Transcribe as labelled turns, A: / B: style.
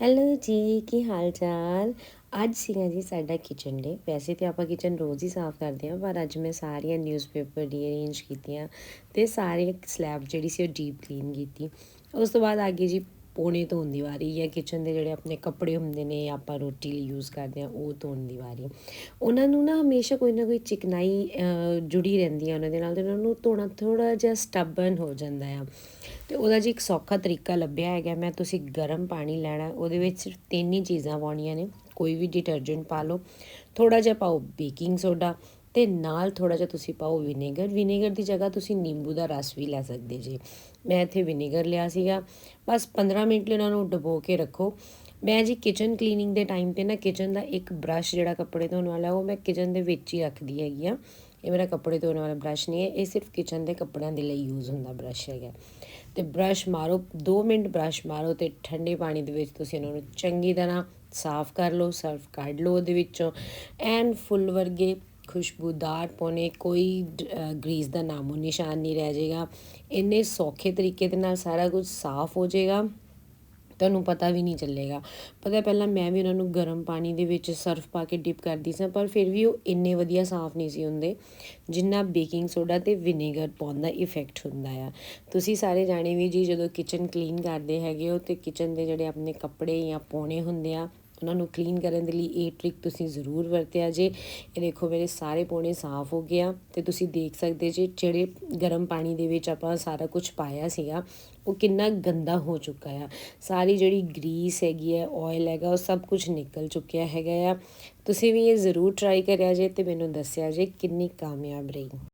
A: Hello ਜੀ, ਕੀ ਹਾਲ ਚਾਲ ਅੱਜ ਸੀਗਾ ਜੀ ਸਾਡਾ ਕਿਚਨ ਡੇ ਵੈਸੇ ਤੇ ਆਪਾਂ ਕਿਚਨ ਰੋਜ਼ ਹੀ ਸਾਫ਼ ਕਰਦੇ ਹਾਂ, ਪਰ ਅੱਜ ਮੈਂ ਸਾਰੀਆਂ ਨਿਊਜ਼ਪੇਪਰ ਦੀ ਅਰੇਂਜ ਕੀਤੀਆਂ ਤੇ ਸਾਰੇ ਸਲੈਬ ਜਿਹੜੀ ਸੀ ਉਹ ਡੀਪ ਕਲੀਨ ਕੀਤੀ। ਉਸ ਤੋਂ ਬਾਅਦ ਅੱਗੇ ਜੀ ਪੋਣੇ ਧੋਣ ਦੀ ਵਾਰੀ ਜਾਂ ਕਿਚਨ ਦੇ ਜਿਹੜੇ ਆਪਣੇ ਕੱਪੜੇ ਹੁੰਦੇ ਨੇ ਆਪਾਂ ਰੋਟੀ ਲਈ ਯੂਜ਼ ਕਰਦੇ ਹਾਂ, ਉਹ ਧੋਣ ਦੀ ਵਾਰੀ। ਉਹਨਾਂ ਨੂੰ ਨਾ ਹਮੇਸ਼ਾ ਕੋਈ ਨਾ ਕੋਈ ਚਿਕਨਾਈ ਜੁੜੀ ਰਹਿੰਦੀ ਹੈ ਉਹਨਾਂ ਦੇ ਨਾਲ ਤੇ ਉਹਨਾਂ ਨੂੰ ਧੋਣਾ ਥੋੜਾ ਜਿਹਾ ਸਟਬਨ ਹੋ ਜਾਂਦਾ ਆ। ਤੇ ਉਹਦਾ ਜੀ ਇੱਕ ਸੌਖਾ ਤਰੀਕਾ ਲੱਭਿਆ ਹੈਗਾ, ਮੈਂ ਤੁਸੀਂ ਗਰਮ ਪਾਣੀ ਲੈਣਾ, ਉਹਦੇ ਵਿੱਚ ਸਿਰਫ ਤਿੰਨ ਹੀ ਚੀਜ਼ਾਂ ਪਾਉਣੀਆਂ ਨੇ, ਕੋਈ ਵੀ ਡਿਟਰਜੈਂਟ ਪਾ ਲਓ ਥੋੜਾ ਜਿਹਾ ਪਾਓ ਬੇਕਿੰਗ ਸੋਡਾ ਤੇ ਨਾਲ ਥੋੜਾ ਜਿਹਾ ਤੁਸੀਂ ਪਾਓ ਵਿਨੇਗਰ। ਵਿਨੇਗਰ ਦੀ ਜਗ੍ਹਾ ਤੁਸੀਂ ਨਿੰਬੂ ਦਾ ਰਸ ਵੀ ਲੈ ਸਕਦੇ ਜੀ। ਮੈਂ ਇੱਥੇ ਵਿਨੇਗਰ ਲਿਆ ਸੀਗਾ। ਬਸ 15 ਮਿੰਟ ਲਈ ਉਹਨਾਂ ਨੂੰ ਡਬੋ ਕੇ ਰੱਖੋ। ਮੈਂ ਜੀ ਕਿਚਨ ਕਲੀਨਿੰਗ ਦੇ ਟਾਈਮ ਤੇ ਨਾ ਕਿਚਨ ਦਾ ਇੱਕ ਬ੍ਰਸ਼ ਜਿਹੜਾ ਕੱਪੜੇ ਧੋਣ ਵਾਲਾ, ਉਹ ਮੈਂ ਕਿਚਨ ਦੇ ਵਿੱਚ ਹੀ ਰੱਖਦੀ ਹੈਗੀ ਆ ਇਹ ਮੇਰਾ ਕੱਪੜੇ ਧੋਣ ਵਾਲਾ ਬ੍ਰਸ਼ ਨਹੀਂ ਹੈ। ਇਹ ਸਿਰਫ ਕਿਚਨ ਦੇ ਕੱਪੜਿਆਂ ਦੇ ਲਈ ਯੂਜ਼ ਹੁੰਦਾ ਬ੍ਰਸ਼ ਹੈਗਾ। ਤੇ ਬ੍ਰਸ਼ ਮਾਰੋ 2 ਮਿੰਟ ਬ੍ਰਸ਼ ਮਾਰੋ ਤੇ ਠੰਡੇ ਪਾਣੀ ਦੇ ਵਿੱਚ ਤੁਸੀਂ ਇਹਨਾਂ ਨੂੰ ਚੰਗੀ ਤਰ੍ਹਾਂ ਸਾਫ਼ ਕਰ ਲਓ ਸਰਫ ਕੱਢ ਲਓ ਉਹਦੇ ਵਿੱਚੋਂ। ਐਨ ਫੁੱਲ ਵਰਗੇ ਖੁਸ਼ਬੂਦਾਰ ਪੋਨੇ ਕੋਈ ਗਰੀਸ ਦਾ ਨਾਮੋ ਨਿਸ਼ਾਨ ਨਹੀਂ ਰਹਿ ਜਾਏਗਾ। ਇੰਨੇ ਸੌਖੇ ਤਰੀਕੇ ਦੇ ਨਾਲ ਸਾਰਾ ਕੁਝ ਸਾਫ਼ ਹੋ ਜਾਏਗਾ। ਤੁਹਾਨੂੰ ਪਤਾ ਵੀ ਨਹੀਂ ਚੱਲੇਗਾ। ਪਤਾ ਪਹਿਲਾਂ ਮੈਂ ਵੀ ਉਹਨਾਂ ਨੂੰ ਗਰਮ ਪਾਣੀ ਦੇ ਵਿੱਚ ਸਰਫ ਪਾ ਕੇ ਡਿਪ ਕਰਦੀ ਸਾਂ, ਪਰ ਫਿਰ ਵੀ ਉਹ ਇੰਨੇ ਵਧੀਆ ਸਾਫ਼ ਨਹੀਂ ਸੀ ਹੁੰਦੇ, ਜਿੰਨਾ ਬੇਕਿੰਗ ਸੋਡਾ ਤੇ ਵਿਨੇਗਰ ਪਾਉਣ ਦਾ ਇਫੈਕਟ ਹੁੰਦਾ ਆ। ਤੁਸੀਂ ਸਾਰੇ ਜਾਣੇ ਵੀ ਜੀ ਜਦੋਂ ਕਿਚਨ ਕਲੀਨ ਕਰਦੇ ਹੈਗੇ ਹੋ ਤੇ ਕਿਚਨ ਦੇ ਜਿਹੜੇ ਆਪਣੇ ਕੱਪੜੇ ਜਾਂ ਪੋਣੇ ਹੁੰਦੇ ਆ ਉਹਨਾਂ ਨੂੰ ਕਲੀਨ ਕਰਨ ਦੇ ਲਈ ਇਹ ਟ੍ਰਿਕ ਤੁਸੀਂ ਜ਼ਰੂਰ ਵਰਤਿਆ ਜੇ। ਇਹ ਦੇਖੋ ਮੇਰੇ ਸਾਰੇ ਪੋਣੇ ਸਾਫ਼ ਹੋ ਗਿਆ ਤੇ ਤੁਸੀਂ ਦੇਖ ਸਕਦੇ ਜੇ ਜਿਹੜੇ ਗਰਮ ਪਾਣੀ ਦੇ ਵਿੱਚ ਆਪਾਂ ਸਾਰਾ ਕੁਝ ਪਾਇਆ ਸੀਗਾ, ਉਹ ਕਿੰਨਾ ਗੰਦਾ ਹੋ ਚੁੱਕਾ ਆ। ਸਾਰੀ ਜਿਹੜੀ ਗਰੀਸ ਹੈਗੀ ਹੈ ਆਇਲ ਹੈਗਾ, ਉਹ ਸਭ ਕੁਝ ਨਿਕਲ ਚੁੱਕਿਆ ਹੈਗਾ ਆ। ਤੁਸੀਂ ਵੀ ਇਹ ਜ਼ਰੂਰ ਟਰਾਈ ਕਰਿਆ ਜੇ ਤੇ ਮੈਨੂੰ ਦੱਸਿਆ ਜੇ ਕਿੰਨੀ ਕਾਮਯਾਬ ਰਹੀ।